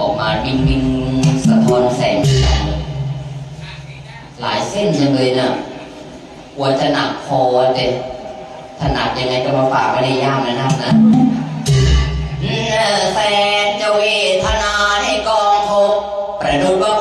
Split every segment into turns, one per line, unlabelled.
ออกมานิ่งๆสะท้อนแสง หลายเส้นยังเลยนะกลัวจะหนักคอเด็ถนัดยังไงก็มาฝากไว้ในย่ามนะนักนะแสนจะเวทนาให้กองทุกข์ประดุจว่า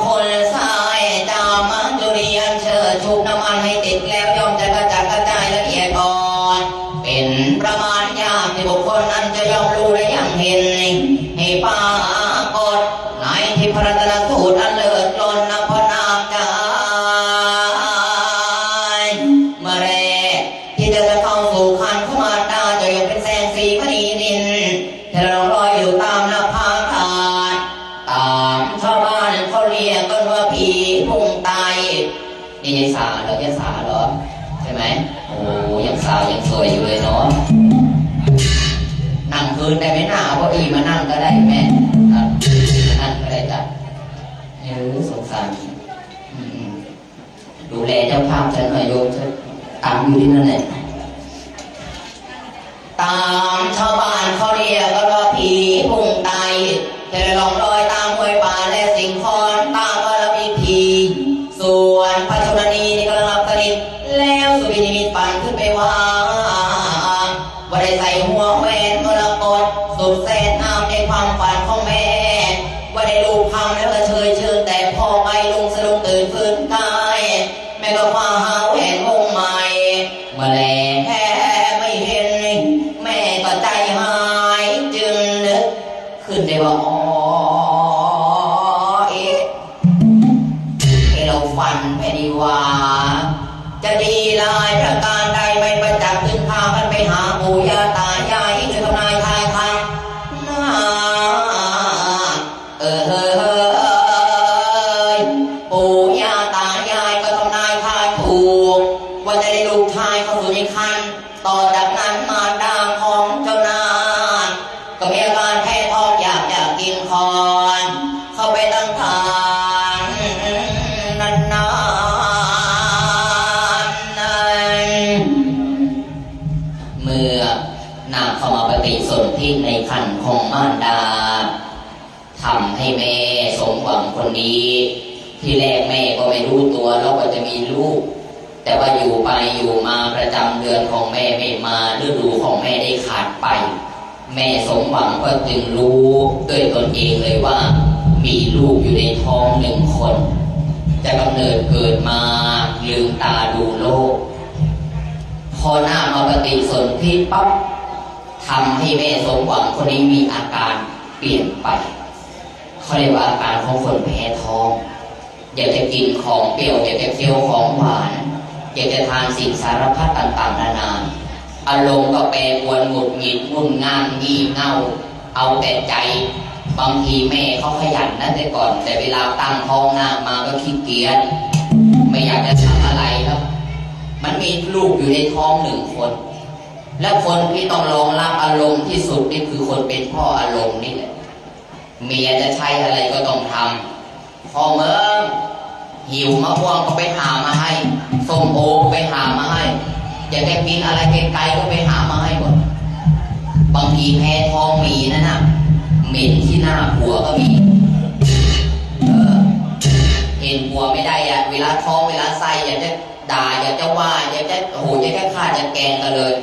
นี่ยายสาวเหรอยายสาวเหรอใช่ไหมโอ้ยังสาวยังสวยอยู่เลยเนาะนั่งพื้นได้ไหมหนาว่าอีมานั่งก็ได้แม่ครับมนั่งก็ได้จ้ะเออสงสารดูแลเจ้าภาพฉันหน่อยโยมฉันตามอยู่ที่นั่นแหละตามชาวบ้านเขาเรียกกันว่าผีพุ่งไตจะลองรอยตามห้วยป่าและสิ่งคอน ดาทำให้แม่สมหวังคนนี้ ที่แรกแม่ก็ไม่รู้ตัวแล้วว่าจะมีลูก แต่ว่าอยู่ไปอยู่มาประจำเดือนของแม่ไม่มาฤดูของแม่ได้ขาดไป แม่สมหวังก็จึงรู้ด้วยตนเองเลยว่า มีลูกอยู่ในท้องหนึ่งคน จะกำเนิดเกิดมาลืมตาดูโลก พอหน้ามาปฏิสนธิปั๊บ ทำให้แม่สมหวังคนนี้มีอาการเปลี่ยนไปเขาเรียกว่าอาการของคนแพ้ท้องอยากจะกินของเปรี้ยวอยากจะเคี้ยวของหวานอยากจะทานสิ่งสารพัดต่างๆ นานาอารมณ์ก็แปรปรวนหงุดหงิดงุ่นง่านงี่เง่า เอาแต่ใจบางทีแม่เขาขยันนะแต่ก่อน แต่เวลาตั้งท้องหน้ามาก็ขี้เกียจไม่อยากจะทำอะไรครับ มันมีลูกอยู่ในท้องหนึ่งคน และคนที่ต้องรองรับอารมณ์ที่สุดนี่คือคนเป็นพ่ออารมณ์นี่แหละเมียจะใช้อะไรก็ต้องทำพอเมื่อหิวมะม่วงก็ไปหามาให้ส้มโอก็ไปหามาให้อยากจะกินอะไรไกลๆก็ไปหามาให้หมดบางทีแพ้ท้องมีนั่นน่ะเหม็นที่หน้าผัวก็มีเออเห็นผัวไม่ได้อะเวลาท้องเวลาไส้อยากจะ ด่าอยากจะว่าอยากจะโอ้โหอยากจะฆ่าจะแกล้งกันเลย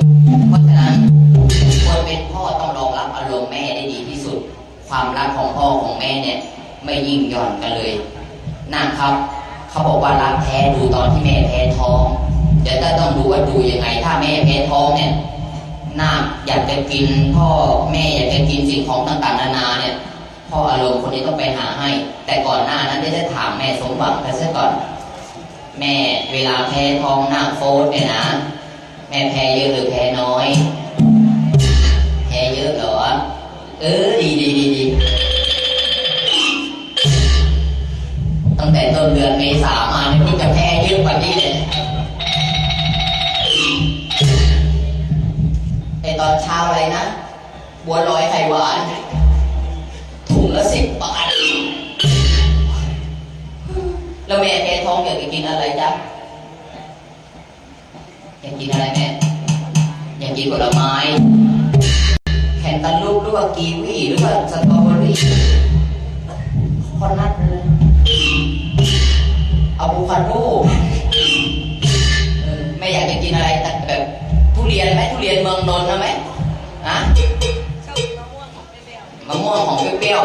เพราะฉะนั้นคนเป็นพ่อต้องรองรับอารมณ์แม่ได้ดีที่สุด ความรักของพ่อของแม่เนี่ย ไม่ยิ่งหย่อนกันเลยนะครับ เขาบอกว่ารักแท้ดูตอนที่แม่แพ้ท้องเดี๋ยวจะต้องดูว่าดูยังไง ถ้าแม่แพ้ท้องเนี่ยน่าอยากจะกินพ่อแม่อยากจะกินสิ่งของต่างๆนานาเนี่ยพ่ออารมณ์คนนี้ต้องไปหาให้ แต่ก่อนหน้านั้นได้จะถามแม่สมหวังกันซะก่อน แม่เวลาแพ้ท้องหน้าโฟดเนี่ยนะ แม่แพ้เยอะหรือแพ้น้อย แพ้เยอะเหรอ เออดีดีดีดีตั้งแต่ต้นเดือนเมษามาเนี่ยเพิ่งจะแพ้เยอะกว่านี้เลยไอตอนเช้าอะไรนะ บัวลอยไข่หวาน ถุงละสิบบาท แล้วแม่แพ้ท้องอยากจะกินอะไรจ๊ะอยากกินอะไรแม่ อยากกินผลไม้แคนตาลูปหรือว่ากีวีหรือว่าสตรอเบอรี่คอนนัทเลยอะโวคาโดเออแม่อยากจะกินอะไรแต่แบบทุเรียนไหมทุเรียนเมืองนนท์นะไหมฮะมะม่วงของเปรี้ยว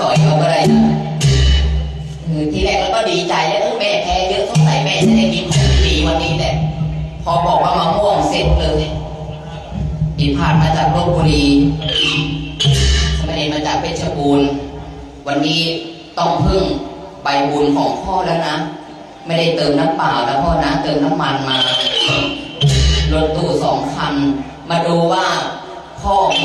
สอยเขาก็ได้นะเออทีแรกเราก็ดีใจแล้วแม่แพ้เยอะสงสัยแม่จะได้กินของดีวันนี้แหละพอบอกว่ามะม่วงเสร็จเลยอีผ่านมาจากลบบุรีสมเด็จมาจากเพชรบูรณ์วันนี้ต้องพึ่งใบบุญของพ่อแล้วนะ ไม่ได้เติมน้ำเปล่าแล้วพ่อนะ เติมน้ำมันมารถตู้สองคัน มาดูว่าพ่อค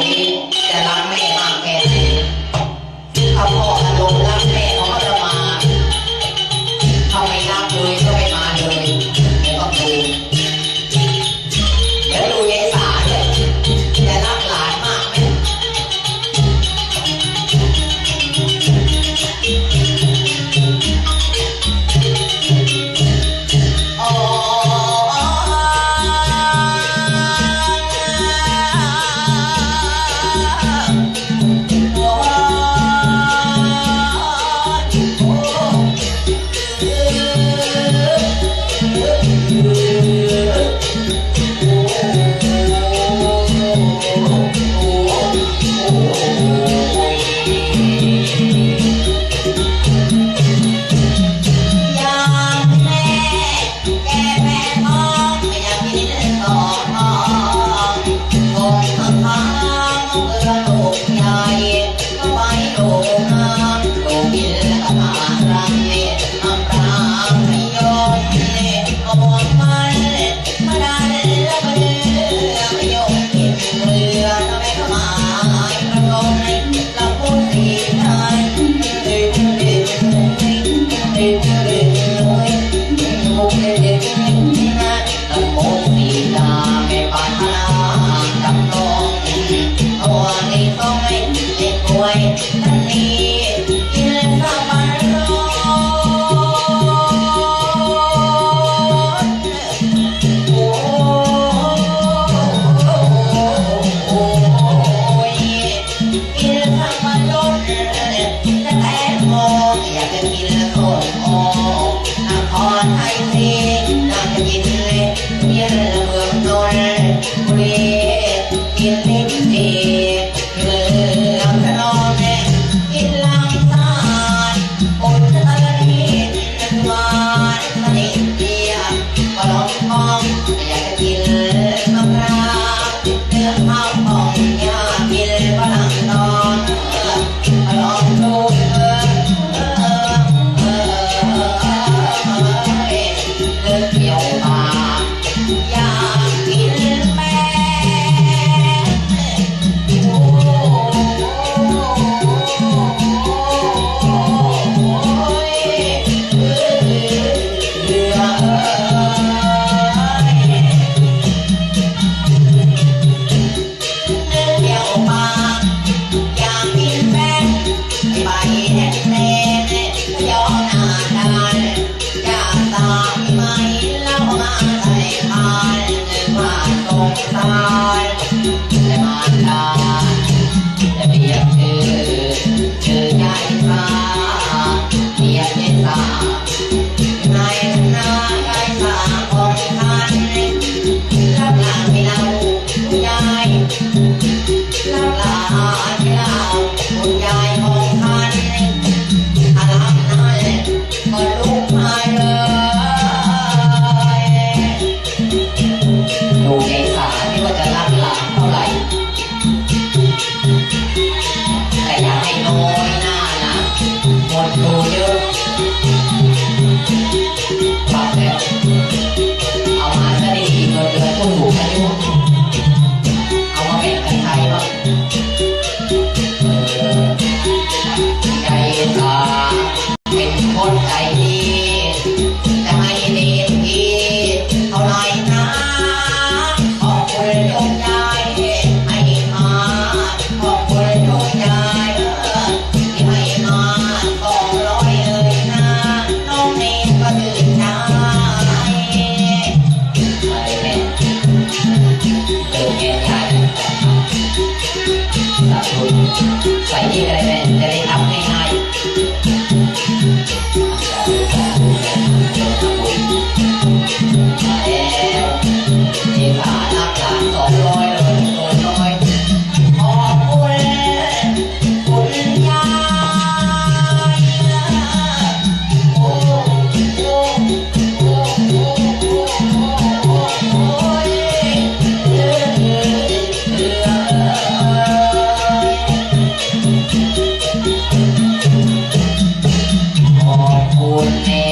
คุณแม่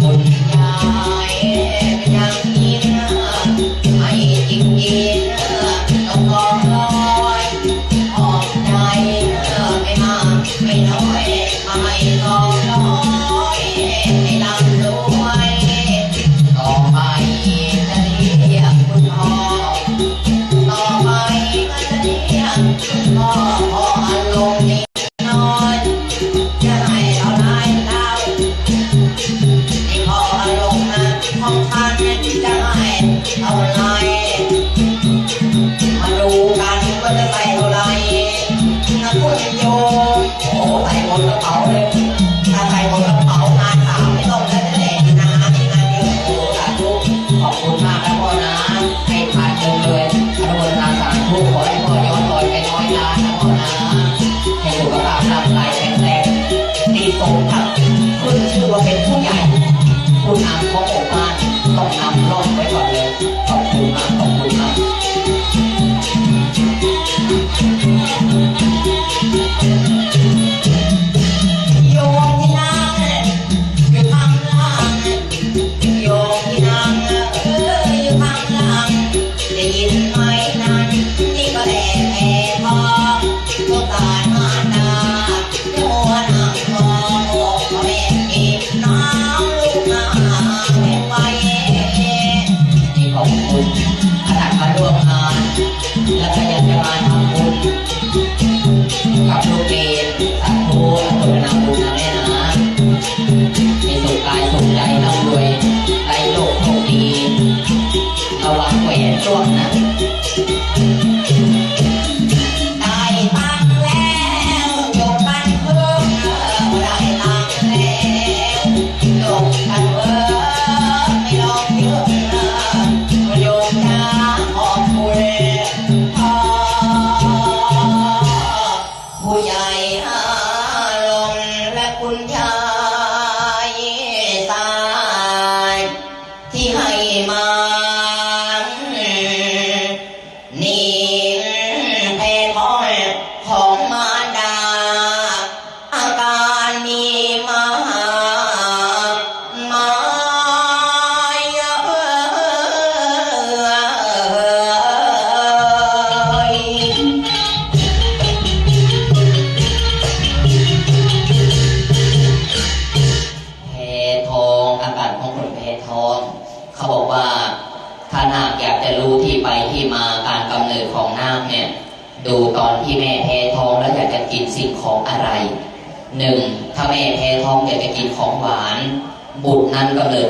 คุณ แ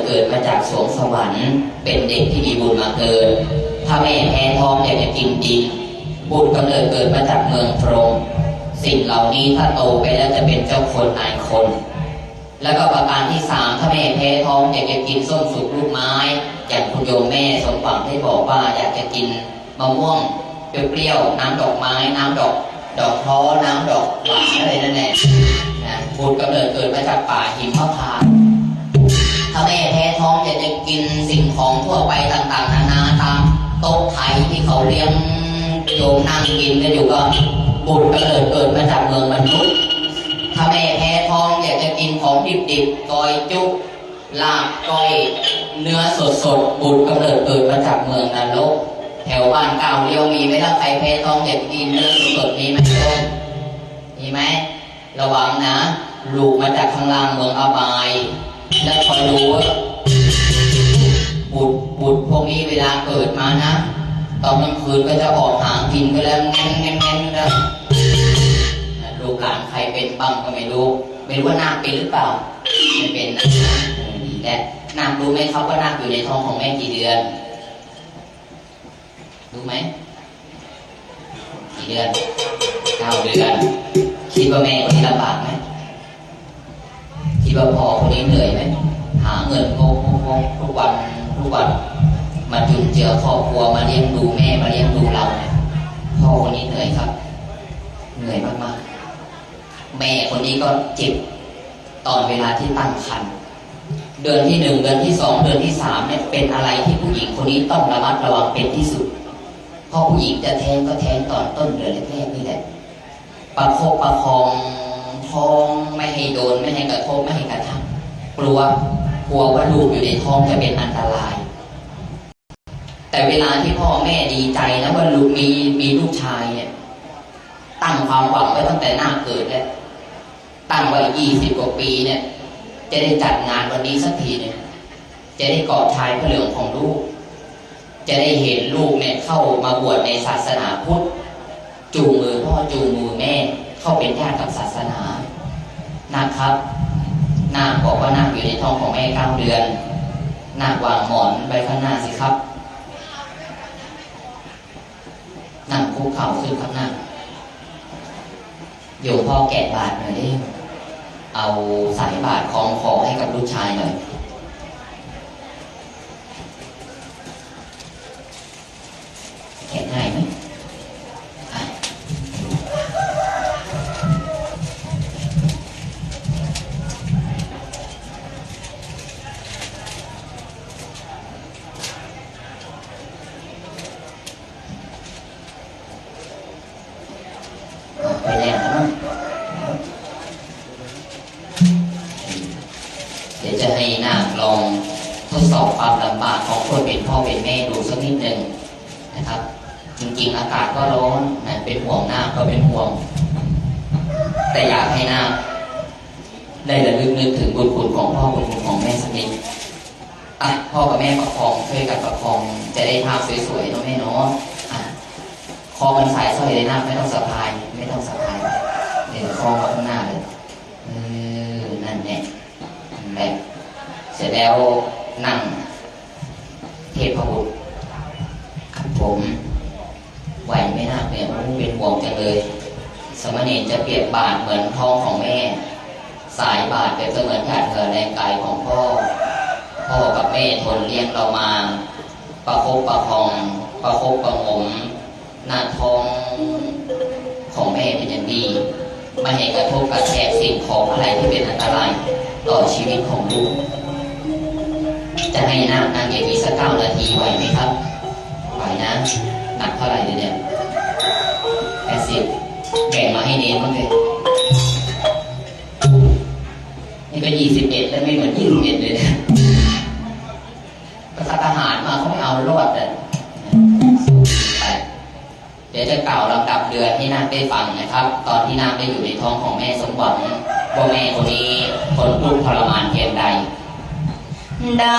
เกิดมาจากสวงสวรรค์ เป็นเด็กที่มีบุญมาเกิดถ้าแม่แพ้ทองอยากจะกินดินบุตรกำเนิดเกิดมาจากเมืองพรหมสิ่งเหล่านี้ถ้าโตไปแล้วจะเป็นเจ้าคนนายคน แล้วก็ประการที่สามถ้าแม่แพ้ท้องอยากจะกินส้มสุกลูกไม้ อย่างคุณโยมแม่สมหวังได้บอกว่าอยากจะกินมะม่วงเปรี้ยวๆน้ำดอกไม้น้ำดอก ดอกท้อน้ำดอกหวานอะไรนั่นแหละนะบุตรกำเนิดเกิดมาจากป่าหิมพานต์ ถ้าแม่แพ้ท้องอยากจะกินสิ่งของทั่วไปต่างๆนานาตามโต๊ะไทยที่เขาเลี้ยงโยมนั่งกินกันอยู่ก็บุตรกำเนิดเกิดมาจากเมืองมนุษย์ถ้าแม่แพ้ท้องอยากจะกินของดิบๆก้อยจุกลาบก้อยเนื้อสดๆบุตรกำเนิดเกิดมาจากเมืองนรกแถวบ้านเก่าเรียวมีไหมล่ะใครแพ้ท้องอยากกินเนื้อสดๆมีไหมโยมมีไหมระวังนะลูกมาจากข้างล่างเมืองอบาย แล้วคอยรู้ว่าบุตรบุตรพวกนี้เวลาเกิดมานะ ตอนกลางคืนก็จะออกหากินก็แล้วแง่นแง่นแง่นก็แล้วลูกลานใครเป็นบ้างก็ไม่รู้ ไม่รู้ว่านาคเป็นหรือเปล่า ไม่เป็นนะดีแล้วนาครู้ไหมครับว่านาคอยู่ในท้องของแม่กี่เดือน รู้ไหมกี่เดือนเก้าเดือน คิดว่าแม่คนนี้ลำบากไหม ว่าพ่อคนนี้เหนื่อยไหมหาเงินงกงทุกวันทุกวันมาจุนเจือครอบครัวมาเลี้ยงดูแม่มาเลี้ยงดูเราเนี่ยพ่อคนนี้เหนื่อยครับ เหนื่อยมากๆ แม่คนนี้ก็เจ็บตอนเวลาที่ตั้งครรภ์เดือนที่หนึ่งเดือนที่สองเดือนที่สามเนี่ยเป็นอะไรที่ผู้หญิงคนนี้ต้องระมัดระวังเป็นที่สุดเพราะผู้หญิงจะแท้งก็แท้งตอนต้นเดือนแรกๆนี่แหละประคบประคอง ท้อง ไม่ให้โดน ไม่ให้กระทบไม่ให้กระทั่งกลัวกลัวว่าลูกอยู่ในท้องจะเป็นอันตราย แต่เวลาที่พ่อแม่ดีใจนะว่าลูกมีมีลูกชายเนี่ยตั้งความหวังไว้ตั้งแต่หน้าเกิดแล้วตั้งไว้ยี่สิบกว่าปีเนี่ย จะได้จัดงานวันนี้สักทีเนี่ย จะได้กอบชายพระเหลืองของลูก จะได้เห็นลูกเนี่ยเข้ามาบวชในศาสนาพุทธจูงมือพ่อจูงมือแม่เข้าเป็นญาติกับศาสนา นาครับ นาคบอกว่านาคอยู่ในท้องของแม่เก้าเดือน นาควางหมอนไว้ข้างหน้าสิครับนั่งคุกเข่าขึ้นข้างหนั่งโยมพ่อแกะบาดหน่อยดิเอาสายบาดคล้องคอให้กับลูกชายหน่อย องจะได้ภาพสวยๆเนาะแม่เนาะคอมันสายสร้อยเลยนาไม่ต้องสะพาย ไม่ต้องสะพายเดี๋ยวคอมาข้างหน้าเลยเออนั่นแนั่นแหละเสร็จแล้วนั่งเทพบุตรครับผมไหวไหมนะเนี่ยโอ้เป็นห่วงจังเลย สมณเณรจะเปรียบบาทเหมือนท้องของแม่ สายบาทเปรียบเสมือนหยาดเหงื่อแรงกายของพ่อ พ่อกับแม่ทนเลี้ยงเรามา ประคบประคอง ประคบประหงมหน้าท้องของแม่เป็นอย่างดีไม่ให้กระทบกระแทกสิ่งของอะไรที่เป็นอันตรายต่อชีวิตของลูก จะให้นั่งนั่งอย่างนี้สักเก้านาทีไหวไหมครับไหวนะหนักเท่าไหร่เนี่ยแปดสิบแบ่งมาให้เน้นบ้างเลยนี่ก็ยี่สิบเอ็ดแล้วไม่เหมือนยี่สิบเอ็ดเลยนะ เขาไม่เอาลวดเลยไปเดี๋ยวจะกล่าวลำดับเดือนให้นางได้ฟังนะครับ ตอนที่นางได้อยู่ในท้องของแม่สมหวังว่าแม่คนนี้ทนทุกข์ทรมานเพียงใดได้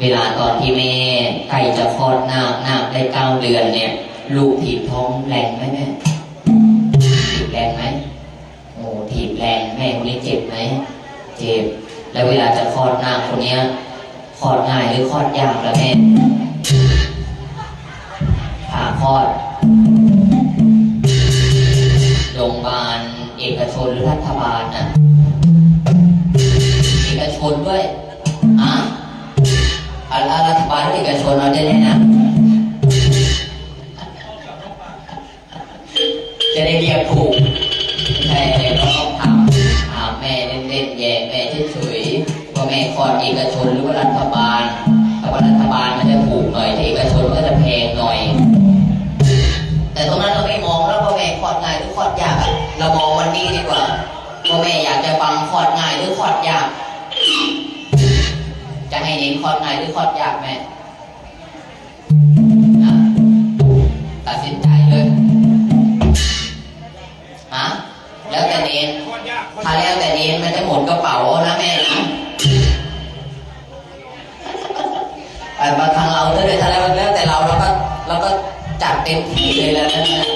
เวลาตอนที่แม่ใกล้จะคลอดนาคนาคได้เก้าเดือนเนี่ย ลูกถีบท้องแรงไหมแม่ถีบแรงไหมโอ้ถีบแรงแม่คนนี้เจ็บไหมเจ็บ แล้วเวลาจะคลอดนาคคนเนี้ยคลอดง่ายหรือคลอดยากละแม่ผ่าคลอดโรงพยาบาลเอกชนหรือรัฐบาลน่ะเอกชนด้วย เอกชนเอาได้เลยนะ จะได้เรียกถูกใช่เราต้องถามถาแม่เล่นๆแย่แม่เฉยๆว่าแม่คลอดเอกชนหรือว่ารัฐบาลถ้าว่ารัฐบาลมันจะถูกหน่อยถ้าเอกชนก็จะแพงหน่อย แต่ตรงนั้นเราไม่มองแล้วว่าแม่คลอดง่ายหรือคลอดยากเรามองวันนี้ดีกว่าว่าแม่อยากจะฟังคลอดง่ายหรือคลอดยากจะให้เน้นคลอดง่ายหรือคลอดยากแม่ ดกระเป๋านะแม่นะแต่มาทางเราถ้าเลยถ้าแล้วแล้วแต่เราเราก็เราก็จัดเต็มที่เลยแล้วนะ